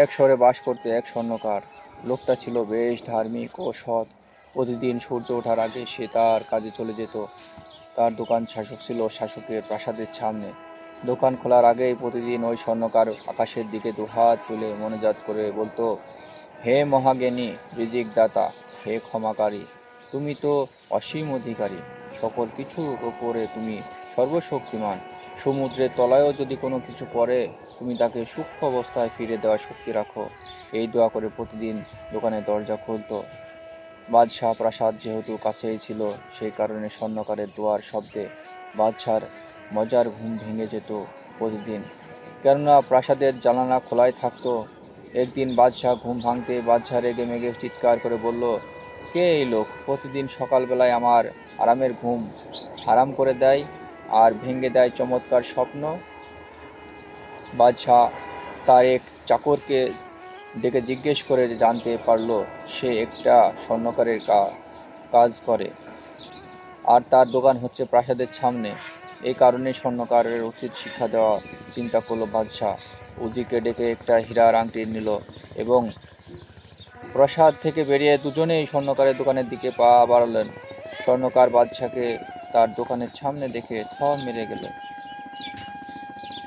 এক শহরে বাস করতে এক স্বর্ণকার। লোকটা ছিল বেশ ধার্মিক ও সৎ। প্রতিদিন সূর্য ওঠার আগে সে তার কাজে চলে যেত। তার দোকান শাসক ছিল শাসকের প্রাসাদের সামনে। দোকান খোলার আগেই প্রতিদিন ওই স্বর্ণকার আকাশের দিকে দুহাত তুলে মনোজাত করে বলতো, হে মহাজ্ঞানী রিজিক দাতা হে ক্ষমাকারী, তুমি তো অসীম অধিকারী। সকল কিছুর ওপরে তুমি সর্বশক্তিমান। সমুদ্রের তলায়ও যদি কোনো কিছু পড়ে, তুমি তাকে সূক্ষ্ম অবস্থায় ফিরে দেওয়ার শক্তি রাখো। এই দোয়া করে প্রতিদিন দোকানের দরজা খুলতো। বাদশাহ প্রাসাদ যেহেতু কাছেই ছিল, সেই কারণে স্বর্ণকারের দোয়ার শব্দে বাদশার মজার ঘুম ভেঙে যেত প্রতিদিন। কেননা প্রাসাদের জানালা খোলাই থাকতো। একদিন বাদশাহ ঘুম ভাঙতে বাদশাহ রেগে মেগে চিৎকার করে বলল কে এই লোক প্রতিদিন সকালবেলায় আমার আরামের ঘুম হারাম করে দেয় আর ভেঙে দেয় চমৎকার স্বপ্ন। বাদশাহ তার এক চাকরকে ডেকে জিজ্ঞেস করে জানতে পারল সে একটা স্বর্ণকারের কাজ করে। আর তার দোকান হচ্ছে প্রাসাদের সামনে। এই কারণে স্বর্ণকারের উচিত শিক্ষা দেওয়া চিন্তা করল বাদশাহ উজিকে ডেকে একটা হীরার আংটি নিল এবং প্রাসাদ থেকে বেরিয়ে দুজনেই স্বর্ণকারের দোকানের দিকে পা বাড়ালেন। স্বর্ণকার বাদশাকে তার দোকানের সামনে দেখে থ মেরে গেল।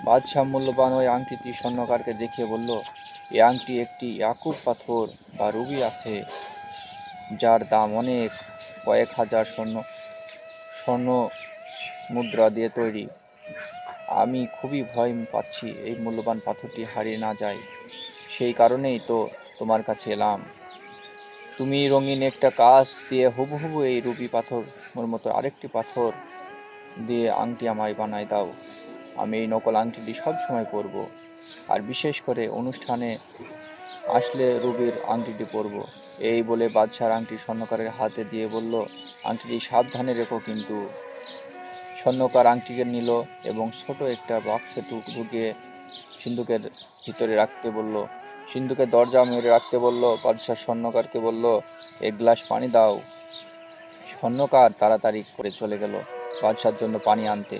বাদশাহ মূল্যবান ওই আংটিটি স্বর্ণকারকে দেখিয়ে বলল এই আংটি একটি ইয়াকুব পাথর বা রুবি আছে, যার দাম অনেক, কয়েক হাজার স্বর্ণ স্বর্ণ মুদ্রা দিয়ে তৈরি। আমি খুবই ভয় পাচ্ছি এই মূল্যবান পাথরটি হারিয়ে না যায়। সেই কারণেই তো তোমার কাছে এলাম। তুমি রঙিন একটা কাজ দিয়ে হুবহুবু এই রুবি পাথর ওর মতো আরেকটি পাথর দিয়ে আংটি আমায় বানায় দাও। আমি এই নকল আংটিটি সবসময় পরবো আর বিশেষ করে অনুষ্ঠানে আসলে রুবির আংটিটি পরবো। এই বলে বাদশার আংটি স্বর্ণকারের হাতে দিয়ে বলল, আংটিটি সাবধানে রেখো কিন্তু। স্বর্ণকার আংটিকে নিল এবং ছোট একটা বাক্সে টুক ঢুকিয়ে সিন্ধুকের ভিতরে রাখতে বলল সিন্ধুকের দরজা মেরে রাখতে বলল, বাদশাহ স্বর্ণকারকে বলল, এক গ্লাস পানি দাও। স্বর্ণকার তাড়াতাড়ি করে চলে গেল বাদশার জন্য পানি আনতে।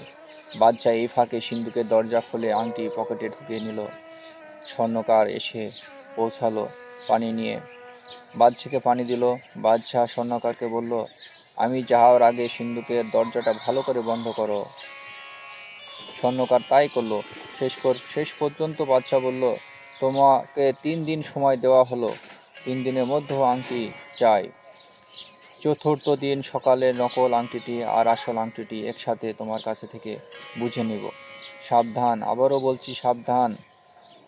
বাদশাহ এই ফাঁকে সিন্ধুকের দরজা খুলে আংটি পকেটে ঢুকিয়ে নিল। স্বর্ণকার এসে পৌঁছালো পানি নিয়ে। বাদশাকে পানি দিল। বাদশাহ স্বর্ণকারকে বলল, আমি যাওয়ার আগে সিন্ধুকের দরজাটা ভালো করে বন্ধ করো। স্বর্ণকার তাই করল। শেষ শেষ পর্যন্ত বাদশাহ বলল তোমাকে তিন দিন সময় দেওয়া হলো। তিন দিনের মধ্যে আংটি চাই। চতুর্থ দিন সকালে নকল আংটিটি আর আসল আংটিটি একসাথে তোমার কাছে থেকে বুঝে নিব। সাবধান, আবারও বলছি সাবধান।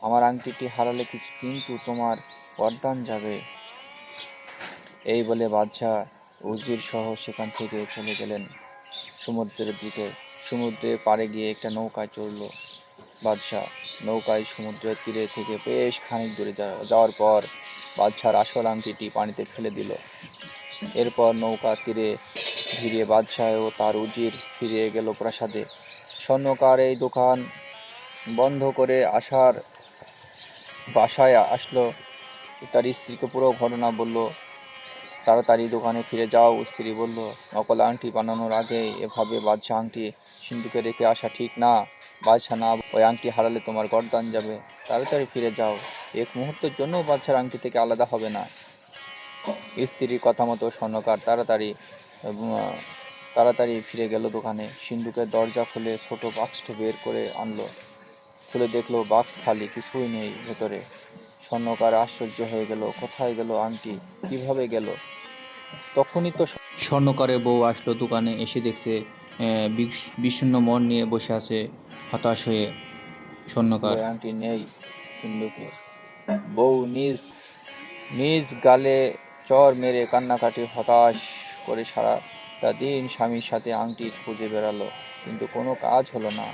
আমার আংটিটি হারালে কিছু কিন্তু তোমার বরদান যাবে। এই বলে বাদশাহ উজির সহ সেখান থেকে চলে গেলেন সমুদ্রের দিকে। সমুদ্রে পাড়ে গিয়ে একটা নৌকায় চড়ল বাদশাহ নৌকায় সমুদ্রের তীরে থেকে বেশ খানিক দূরে যাওয়ার পর বাদশার আসল আংটিটি পানিতে ফেলে দিল। এরপর নৌকা তীরে ভিড়িয়ে বাদশাহ ও তার উজির ফিরে গেল প্রাসাদে। স্বর্ণকার এই দোকান বন্ধ করে আসার বাসায় আসলো। তার স্ত্রীকে পুরো ঘটনা বলল। তাড়াতাড়ি দোকানে ফিরে যাও, স্ত্রী বলল। নকল আংটি বানানোর আগে এভাবে বাদশাহ আংটি সিন্ধুকে রেখে আসা ঠিক না। বাদশাহ না ওই আংটি হারালে তোমার গরদান যাবে। তাড়াতাড়ি ফিরে যাও। এক মুহূর্তের জন্য বাদশার আংটি থেকে আলাদা হবে না। স্ত্রীর কথা মতো স্বর্ণকার তাড়াতাড়ি তাড়াতাড়ি ফিরে গেল দোকানে। সিন্ধুকের দরজা খুলে ছোট বাক্সটি বের করে আনলো। খুলে দেখল বাক্স খালি, কিছুই নেই ভেতরে। স্বর্ণকার আশ্চর্য হয়ে গেল, কোথায় গেল আংটি? কীভাবে গেল? তখনই তো স্বর্ণকারের বউ আসলো দোকানে, এসে দেখছে আহ, বিষ- বিষণ্ণ মন নিয়ে বসে আছে হতাশ হয়ে স্বর্ণকার। আংটি নেই বউ নিজ নিজ গালে চর মেরে কান্নাকাটি হতাশ করে সারাটা দিন স্বামীর সাথে আংটি খুঁজে বেড়ালো কিন্তু কোনো কাজ হলো না।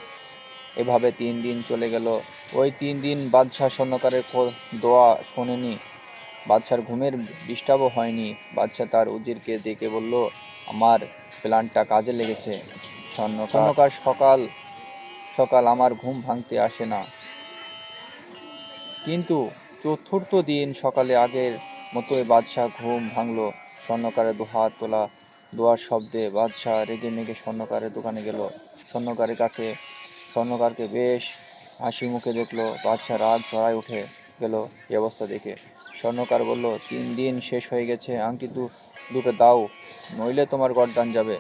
এভাবে তিন দিন চলে গেল। ওই তিন দিন বাদশাহ স্বর্ণকারের দোয়া শোনেনি। বাদশার ঘুমের ডিস্টার্বও হয়নি। বাদশাহ তার উজিরকে ডেকে বলল আমার প্ল্যানটা কাজে লেগেছে। স্বর্ণকার সকাল সকাল আমার ঘুম ভাঙতে আসে না। কিন্তু চতুর্থ দিন সকালে আগের মতোই বাদশাহ ঘুম ভাঙলো। স্বর্ণকারের দুহাত তোলা দোয়ার শব্দে বাদশাহ রেগে মেগে স্বর্ণকারের দোকানে গেল। স্বর্ণকারের কাছে স্বর্ণকারকে বেশ হাসি মুখে দেখল। বাদশাহ রাগ চড়ায় উঠে গেল এই অবস্থা দেখে। স্বর্ণকার বলল, তিন দিন শেষ হয়ে গেছে। আংটি দু দুটো দাও, নইলে তোমার গরদান যাবে।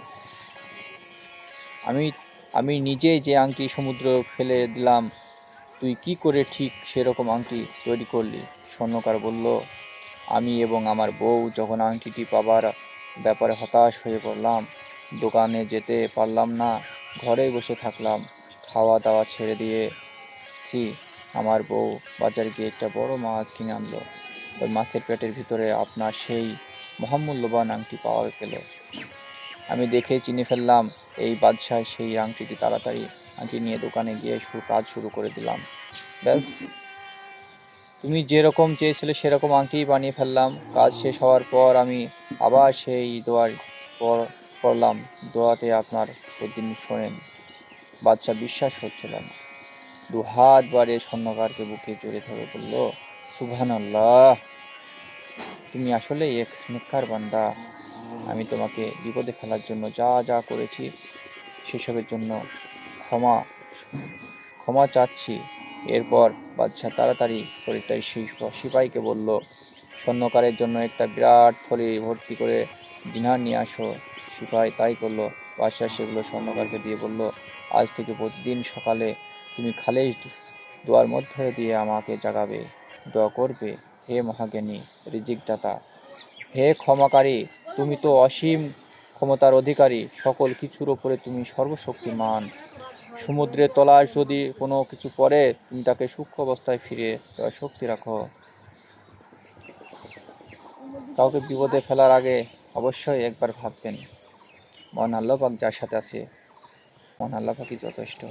আমি আমি নিজেই যে আংটি সমুদ্র ফেলে দিলাম, তুই কি করে ঠিক সেরকম আংটি তৈরি করলি? স্বর্ণকার বলল, আমি এবং আমার বউ যখন আংটিটি পাবার ব্যাপারে হতাশ হয়ে পড়লাম, দোকানে যেতে পারলাম না, ঘরেই বসে থাকলাম খাওয়া দাওয়া ছেড়ে দিয়েছি আমার বউ বাজারে গিয়ে একটা বড় মাছ কিনে আনলো। ওই মাছের পেটের ভিতরে আপনার সেই মহামূল্যবান আংটি পাওয়া গেল। আমি দেখে চিনে ফেললাম, এই বাদশাহ সেই আংটিটি তাড়াতাড়ি আংটি নিয়ে দোকানে গিয়ে কাজ শুরু করে দিলাম। ব্যাস। তুমি যেরকম চেয়েছিলে সেরকম আংটি বানিয়ে ফেললাম। কাজ শেষ হওয়ার পর আমি আবার সেই দোয়ার পর, পড়লাম। দোয়াতে আপনার প্রতিদিন শোনেন, বাদশাহ বিশ্বাস হচ্ছিল না দু হাত বাড়িয়ে স্বর্ণকারকে বুকে জড়িয়ে ধরে বলল সুবহান আল্লাহ তুমি আসলে এক নিকার বান্দা। আমি তোমাকে বিপদে ফেলার জন্য যা যা করেছি, সেসবের জন্য ক্ষমা ক্ষমা চাচ্ছি। এরপর বাদশাহ তাড়াতাড়ি খরিদ্দার সেই সিপাহীকে বলল, স্বর্ণকারের জন্য একটা বিরাট থলি ভর্তি করে ডিনার নিয়ে আসো। সিপাহী তাই করল। বাদশাহ সেগুলো স্বর্ণকারকে দিয়ে বলল, আজ থেকে প্রতিদিন সকালে তুমি খালেই দোয়ার মধ্যে দিয়ে আমাকে জাগাবে, দোয়া করবে। হে মহাজ্ঞানী, রিজিক দাতা, হে ক্ষমাকারী, তুমি তো অসীম ক্ষমতার অধিকারী, সকল কিছুর ওপরে তুমি সর্বশক্তিমান। সমুদ্রের তলায় যদি কোনো কিছু পড়ে, তুমি তাকে সূক্ষ্ম অবস্থায় ফিরে দেওয়ার শক্তি রাখো। কাউকে বিপদে ফেলার আগে অবশ্যই একবার ভাববেন। মহান আল্লাহ পাক যার সাথে আছে, মহান আল্লাহ যথেষ্ট।